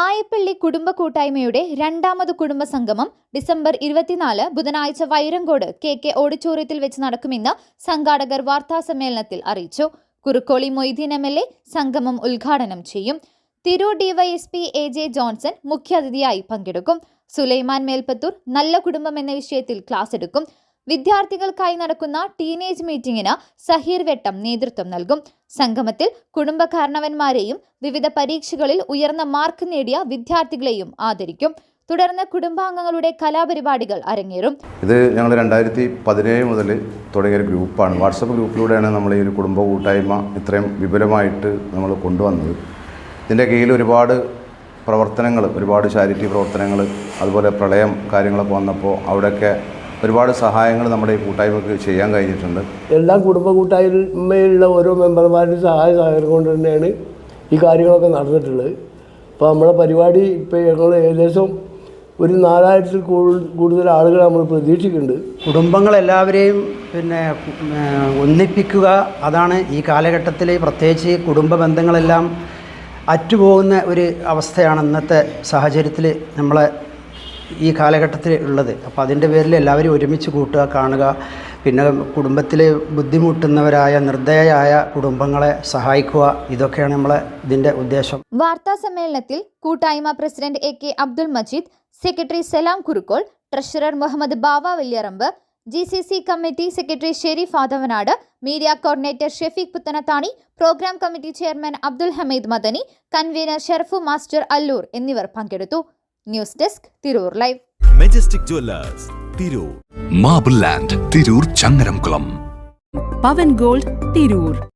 ആയപ്പള്ളി കുടുംബ കൂട്ടായ്മയുടെ രണ്ടാമത് കുടുംബ സംഗമം ഡിസംബർ ഇരുപത്തിനാല് ബുധനാഴ്ച വൈരങ്കോട് കെ കെ ഓഡിറ്റോറിയത്തിൽ വെച്ച് നടക്കുമെന്ന് സംഘാടകർ വാർത്താസമ്മേളനത്തിൽ അറിയിച്ചു. Kurukkoli Moideen M L A സംഗമം ഉദ്ഘാടനം ചെയ്യും. Tirur DYSP A J Johnson മുഖ്യാതിഥിയായി പങ്കെടുക്കും. സുലൈമാൻ മേൽപ്പത്തൂർ നല്ല കുടുംബം എന്ന വിഷയത്തിൽ ക്ലാസ് എടുക്കും. വിദ്യാർത്ഥികൾക്കായി നടക്കുന്ന ടീനേജ് മീറ്റിംഗിന് സഹീർ വെട്ടം നേതൃത്വം നൽകും. സംഗമത്തിൽ കുടുംബകാരണവന്മാരെയും വിവിധ പരീക്ഷകളിൽ ഉയർന്ന മാർക്ക് നേടിയ വിദ്യാർത്ഥികളെയും ആദരിക്കും. തുടർന്ന് കുടുംബാംഗങ്ങളുടെ കലാപരിപാടികൾ അരങ്ങേറും. ഇത് ഞങ്ങൾ രണ്ടായിരത്തി പതിനേഴ് മുതൽ തുടങ്ങിയ ഒരു ഗ്രൂപ്പാണ്. വാട്സപ്പ് ഗ്രൂപ്പിലൂടെയാണ് നമ്മൾ ഈ ഒരു കുടുംബ കൂട്ടായ്മ ഇത്രയും വിപുലമായിട്ട് നമ്മൾ കൊണ്ടുവന്നത്. ഇതിന്റെ കീഴിൽ ഒരുപാട് പ്രവർത്തനങ്ങൾ ഒരുപാട് ചാരിറ്റി പ്രവർത്തനങ്ങൾ അതുപോലെ പ്രളയം കാര്യങ്ങളൊക്കെ വന്നപ്പോൾ അവിടെയൊക്കെ ഒരുപാട് സഹായങ്ങൾ നമ്മുടെ ഈ കൂട്ടായ്മക്ക് ചെയ്യാൻ കഴിഞ്ഞിട്ടുണ്ട്. എല്ലാ കുടുംബ കൂട്ടായ്മയിലുള്ള ഓരോ മെമ്പർമാരുടെ സഹായ സഹകരണം കൊണ്ട് തന്നെയാണ് ഈ കാര്യങ്ങളൊക്കെ നടന്നിട്ടുള്ളത്. അപ്പോൾ നമ്മുടെ പരിപാടി ഇപ്പോൾ ഞങ്ങൾ ഏകദേശം ഒരു നാലായിരത്തിൽ കൂടു- കൂടുതൽ ആളുകൾ നമ്മൾ പ്രതീക്ഷിക്കുന്നുണ്ട്. കുടുംബങ്ങളെല്ലാവരെയും പിന്നെ ഒന്നിപ്പിക്കുക അതാണ് ഈ കാലഘട്ടത്തിൽ പ്രത്യേകിച്ച് കുടുംബ ബന്ധങ്ങളെല്ലാം അറ്റുപോകുന്ന ഒരു അവസ്ഥയാണ് ഇന്നത്തെ സാഹചര്യത്തിൽ നമ്മളെ ഈ കാലഘട്ടത്തിൽ ഉള്ളത്. അപ്പോൾ അതിന്റെ പേരിൽ എല്ലാവരും ഒരുമിച്ച് കൂട്ടുക കാണുക. പിന്നെ കുടുംബത്തിൽ ബുദ്ധിമുട്ടുന്നവരായ നിർദ്ദയായ കുടുംബങ്ങളെ സഹായിക്കുക ഇതൊക്കെയാണ് നമ്മളെ ഇതിന്റെ ഉദ്ദേശം. വാർത്താ സമ്മേളനത്തിൽ കൂട്ടായ്മ president A K Abdul Majeed secretary Salam Kurukkol treasurer Muhammad Bava Valiyaramb G C C committee secretary Shareef Athavanad media coordinator Shafeeq Puthanathani programme committee chairman Abdul Hameed Madani convener Sherfu master Allur എന്നിവർ പങ്കെടുത്തു. News desk Tirur live. Majestic jewellers Tirur. Marble land Tirur Changaramkulam. Pavan gold Tirur.